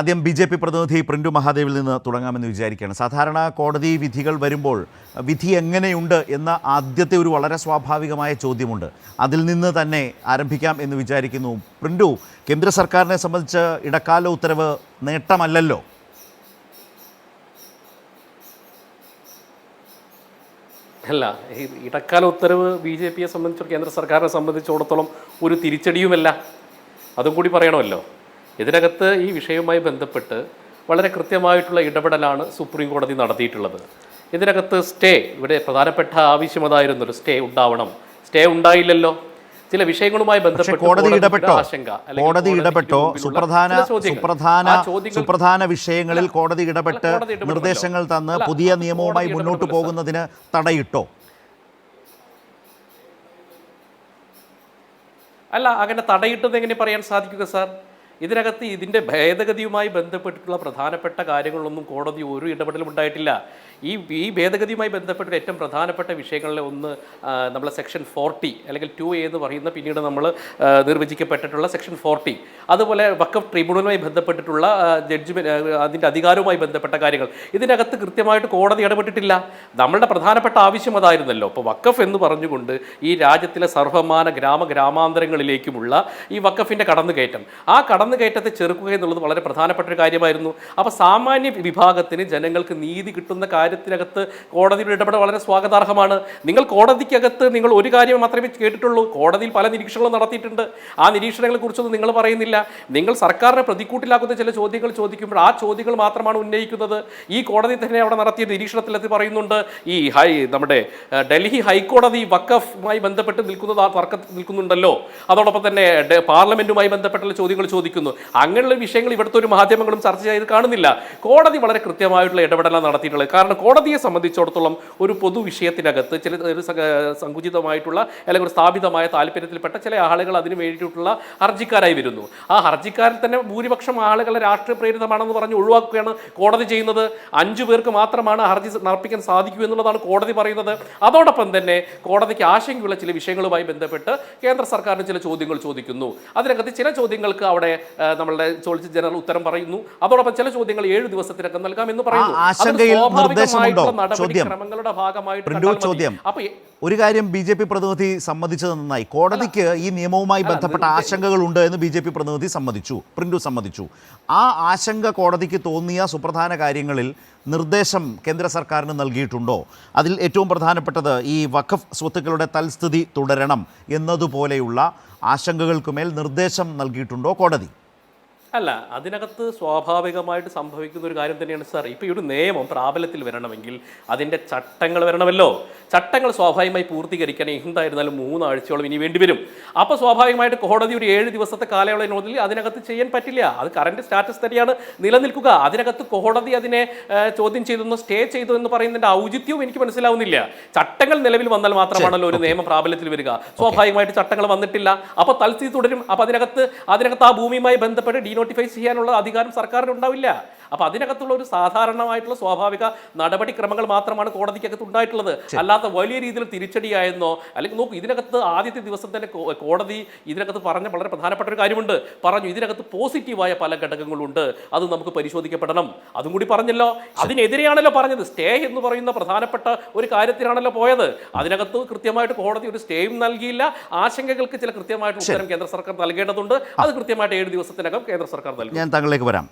ആദ്യം B J P പ്രതിനിധി പ്രിന്റു മഹാദേവിൽ നിന്ന് തുടങ്ങാമെന്ന് വിചാരിക്കുകയാണ്. സാധാരണ കോടതി വിധികൾ വരുമ്പോൾ വിധി എങ്ങനെയുണ്ട് എന്ന ആദ്യത്തെ ഒരു വളരെ സ്വാഭാവികമായ ചോദ്യമുണ്ട്. അതിൽ നിന്ന് തന്നെ ആരംഭിക്കാം എന്ന് വിചാരിക്കുന്നു. പ്രിന്റു കേന്ദ്ര സർക്കാരിനെ സംബന്ധിച്ച് ഇടക്കാല ഉത്തരവ് നേട്ടമല്ലല്ലോ? അല്ല ഇടക്കാല ഉത്തരവ് ബി ജെ പിയെ സംബന്ധിച്ചോ കേന്ദ്ര സർക്കാരിനെ സംബന്ധിച്ചിടത്തോളം ഒരു തിരിച്ചടിയുമല്ല. അതും കൂടി പറയണമല്ലോ. ഇതിനകത്ത് ഈ വിഷയവുമായി ബന്ധപ്പെട്ട് വളരെ കൃത്യമായിട്ടുള്ള ഇടപെടലാണ് സുപ്രീം കോടതി നടത്തിയിട്ടുള്ളത്. ഇതിനകത്ത് സ്റ്റേ ഇവിടെ പ്രധാനപ്പെട്ട ആവശ്യം അതായിരുന്നു ഒരു സ്റ്റേ ഉണ്ടാവണം. സ്റ്റേ ഉണ്ടായില്ലല്ലോ. ചില വിഷയങ്ങളുമായി ബന്ധപ്പെട്ട് കോടതി ഇടപെട്ടോ? കോടതി ഇടപെട്ടോ? സുപ്രധാന സുപ്രധാന സുപ്രധാന വിഷയങ്ങളിൽ കോടതി ഇടപെട്ട് നിർദ്ദേശങ്ങൾ തന്ന് പുതിയ നിയമവുമായി മുന്നോട്ട് പോകുന്നതിന് തടയിട്ടോ? അല്ല അങ്ങനെ തടയിട്ടത് എങ്ങനെ പറയാൻ സാധിക്കുക സാർ? ഇതിനകത്ത് ഇതിന്റെ ഭേദഗതിയുമായി ബന്ധപ്പെട്ടിട്ടുള്ള പ്രധാനപ്പെട്ട കാര്യങ്ങളൊന്നും കോടതി ഒരു ഇടപെടലും ഉണ്ടായിട്ടില്ല. ഈ ഈ ഭേദഗതിയുമായി ബന്ധപ്പെട്ട ഏറ്റവും പ്രധാനപ്പെട്ട വിഷയങ്ങളിൽ ഒന്ന് നമ്മളെ സെക്ഷൻ ഫോർട്ടി അല്ലെങ്കിൽ ടു എ എന്ന് പറയുന്ന പിന്നീട് നമ്മൾ നിർവചിക്കപ്പെട്ടിട്ടുള്ള സെക്ഷൻ ഫോർട്ടി. അതുപോലെ വക്കഫ് ട്രിബ്യൂണലുമായി ബന്ധപ്പെട്ടിട്ടുള്ള ജഡ്ജ്മെന്റ് അതിന്റെ അധികാരവുമായി ബന്ധപ്പെട്ട കാര്യങ്ങൾ. ഇതിനകത്ത് കൃത്യമായിട്ട് കോടതി ഇടപെട്ടിട്ടില്ല. നമ്മളുടെ പ്രധാനപ്പെട്ട ആവശ്യം അതായിരുന്നല്ലോ. അപ്പോൾ വക്കഫ് എന്ന് പറഞ്ഞുകൊണ്ട് ഈ രാജ്യത്തിലെ സർവമാന ഗ്രാമ ഗ്രാമാന്തരങ്ങളിലേക്കുമുള്ള ഈ വക്കഫിന്റെ കടന്നുകയറ്റം. ആ കടന്നുകയറ്റത്തെ ചെറുക്കുക എന്നുള്ളത് വളരെ പ്രധാനപ്പെട്ട ഒരു കാര്യമായിരുന്നു. അപ്പോൾ സാമാന്യ വിഭാഗത്തിന് ജനങ്ങൾക്ക് നീതി കിട്ടുന്ന കാര്യത്തിനകത്ത് കോടതിയുടെ ഇടപെടൽ വളരെ സ്വാഗതാർഹമാണ്. നിങ്ങൾ കോടതിക്കകത്ത് നിങ്ങൾ ഒരു കാര്യം മാത്രമേ കേട്ടിട്ടുള്ളൂ. കോടതിയിൽ പല നിരീക്ഷണങ്ങളും നടത്തിയിട്ടുണ്ട്. ആ നിരീക്ഷണങ്ങളെക്കുറിച്ചൊന്നും നിങ്ങൾ പറയുന്നില്ല. നിങ്ങൾ സർക്കാരിനെ പ്രതിക്കൂട്ടിലാക്കുന്ന ചില ചോദ്യങ്ങൾ ചോദിക്കുമ്പോൾ ആ ചോദ്യങ്ങൾ മാത്രമാണ് ഉന്നയിക്കുന്നത്. ഈ കോടതി തന്നെ അവിടെ നടത്തിയ നിരീക്ഷണത്തിലെത്തി പറയുന്നുണ്ട്. ഈ ഹൈ നമ്മുടെ ഡൽഹി ഹൈക്കോടതി വക്കഫുമായി ബന്ധപ്പെട്ട് നിൽക്കുന്ന ആ തർക്കത്തിൽ നിൽക്കുന്നുണ്ടല്ലോ. അതോടൊപ്പം തന്നെ പാർലമെന്റുമായി ബന്ധപ്പെട്ടുള്ള ചോദ്യങ്ങൾ ചോദിക്കുന്നു. അങ്ങനെയുള്ള വിഷയങ്ങൾ ഇവിടുത്തെ ഒരു മാധ്യമങ്ങളും ചർച്ച ചെയ്ത് കാണുന്നില്ല. കോടതി വളരെ കൃത്യമായിട്ടുള്ള ഇടപെടലാണ് നടത്തിയിട്ടുള്ളത്. കാരണം കോടതിയെ സംബന്ധിച്ചിടത്തോളം ഒരു പൊതു വിഷയത്തിനകത്ത് ചില ഒരു സങ്കുചിതമായിട്ടുള്ള അല്ലെങ്കിൽ ഒരു സ്ഥാപിതമായ താല്പര്യത്തിൽപ്പെട്ട ചില ആളുകൾ അതിന് വേണ്ടിയിട്ടുള്ള ഹർജിക്കാരായി വരുന്നു. ആ ഹർജിക്കാരിൽ തന്നെ ഭൂരിപക്ഷം ആളുകളെ രാഷ്ട്രീയ പ്രേരിതമാണെന്ന് പറഞ്ഞ് ഒഴിവാക്കുകയാണ് കോടതി ചെയ്യുന്നത്. അഞ്ചു പേർക്ക് മാത്രമാണ് ഹർജി സമർപ്പിക്കാൻ സാധിക്കൂ എന്നുള്ളതാണ് കോടതി പറയുന്നത്. അതോടൊപ്പം തന്നെ കോടതിക്ക് ആശങ്കയുള്ള ചില വിഷയങ്ങളുമായി ബന്ധപ്പെട്ട് കേന്ദ്ര സർക്കാരിന് ചില ചോദ്യങ്ങൾ ചോദിക്കുന്നു. അതിനകത്ത് ചില ചോദ്യങ്ങൾക്ക് അവിടെ നമ്മളുടെ സോളിസിറ്റർ ജനറൽ ഉത്തരം പറയുന്നു. അതോടൊപ്പം ചില ചോദ്യങ്ങൾ ഏഴ് ദിവസത്തിനകം നൽകാം എന്ന് പറയുന്നു നിർദ്ദേശമുണ്ടോ? ചോദ്യം. ഒരു കാര്യം ബി ജെ പി പ്രതിനിധി സമ്മതിച്ചത് നന്നായി. കോടതിക്ക് ഈ നിയമവുമായി ബന്ധപ്പെട്ട ആശങ്കകൾ ഉണ്ട് എന്ന് ബി ജെ പി പ്രതിനിധി സമ്മതിച്ചു. പ്രിന്റു സമ്മതിച്ചു. ആ ആശങ്ക കോടതിക്ക് തോന്നിയ സുപ്രധാന കാര്യങ്ങളിൽ നിർദ്ദേശം കേന്ദ്ര സർക്കാരിന് നൽകിയിട്ടുണ്ടോ? അതിൽ ഏറ്റവും പ്രധാനപ്പെട്ടത് ഈ വഖഫ് സ്വത്തുക്കളുടെ തൽസ്ഥിതി തുടരണം എന്നതുപോലെയുള്ള ആശങ്കകൾക്കുമേൽ നിർദ്ദേശം നൽകിയിട്ടുണ്ടോ കോടതി? അല്ല അതിനകത്ത് സ്വാഭാവികമായിട്ട് സംഭവിക്കുന്ന ഒരു കാര്യം തന്നെയാണ് സാർ. ഇപ്പോൾ ഈ ഒരു നിയമം പ്രാബല്യത്തിൽ വരണമെങ്കിൽ അതിന്റെ ചട്ടങ്ങൾ വരണമല്ലോ. ചട്ടങ്ങൾ സ്വാഭാവികമായി പൂർത്തീകരിക്കാൻ എന്തായിരുന്നാലും മൂന്നാഴ്ചയോളം ഇനി വേണ്ടിവരും അപ്പോൾ സ്വാഭാവികമായിട്ട് കോടതി ഒരു ഏഴ് ദിവസത്തെ കാലയളവിനുള്ളിൽ അതിനകത്ത് ചെയ്യാൻ പറ്റില്ല. അത് കറണ്ട് സ്റ്റാറ്റസ് തന്നെയാണ് നിലനിൽക്കുക. അതിനകത്ത് കോടതി അതിനെ ചോദ്യം ചെയ്തെന്ന് സ്റ്റേ ചെയ്തു എന്ന് പറയുന്നതിന്റെ ഔചിത്യവും എനിക്ക് മനസ്സിലാവുന്നില്ല. ചട്ടങ്ങൾ നിലവിൽ വന്നാൽ മാത്രമാണല്ലോ ഒരു നിയമം പ്രാബല്യത്തിൽ വരിക. സ്വാഭാവികമായിട്ട് ചട്ടങ്ങൾ വന്നിട്ടില്ല. അപ്പോൾ തൽസ്ഥിതി തുടരും. അപ്പോൾ അതിനകത്ത് അതിനകത്ത് ആ ഭൂമിയുമായി ബന്ധപ്പെട്ട് ഡീനോട്ടിഫൈ ചെയ്യാനുള്ള അധികാരം സർക്കാരിന് ഉണ്ടാവില്ല അപ്പോൾ അതിനകത്തുള്ള ഒരു സാധാരണമായിട്ടുള്ള സ്വാഭാവിക നടപടിക്രമങ്ങൾ മാത്രമാണ് കോടതിക്കകത്ത് ഉണ്ടായിട്ടുള്ളത്. അല്ലാത്ത വലിയ രീതിയിൽ തിരിച്ചടിയായെന്നോ അല്ലെങ്കിൽ നോക്കൂ ഇതിനകത്ത് ആദ്യത്തെ ദിവസം തന്നെ കോടതി ഇതിനകത്ത് പറഞ്ഞ വളരെ പ്രധാനപ്പെട്ട ഒരു കാര്യമുണ്ട്. പറഞ്ഞു ഇതിനകത്ത് പോസിറ്റീവായ പല ഘടകങ്ങളുണ്ട്. അത് നമുക്ക് പരിശോധിക്കപ്പെടണം. അതും കൂടി പറഞ്ഞല്ലോ. അതിനെതിരെയാണല്ലോ പറഞ്ഞത്. സ്റ്റേ എന്ന് പറയുന്ന പ്രധാനപ്പെട്ട ഒരു കാര്യത്തിനാണല്ലോ പോയത്. അതിനകത്ത് കൃത്യമായിട്ട് കോടതി ഒരു സ്റ്റേയും നൽകിയില്ല. ആശങ്കകൾക്ക് ചില കൃത്യമായിട്ട് ഉത്തരം കേന്ദ്ര സർക്കാർ നൽകേണ്ടതുണ്ട്. അത് കൃത്യമായിട്ട് ഏഴ് ദിവസത്തിനകം കേന്ദ്ര സർക്കാർ ഞാൻ താങ്കളിലേക്ക് വരാം.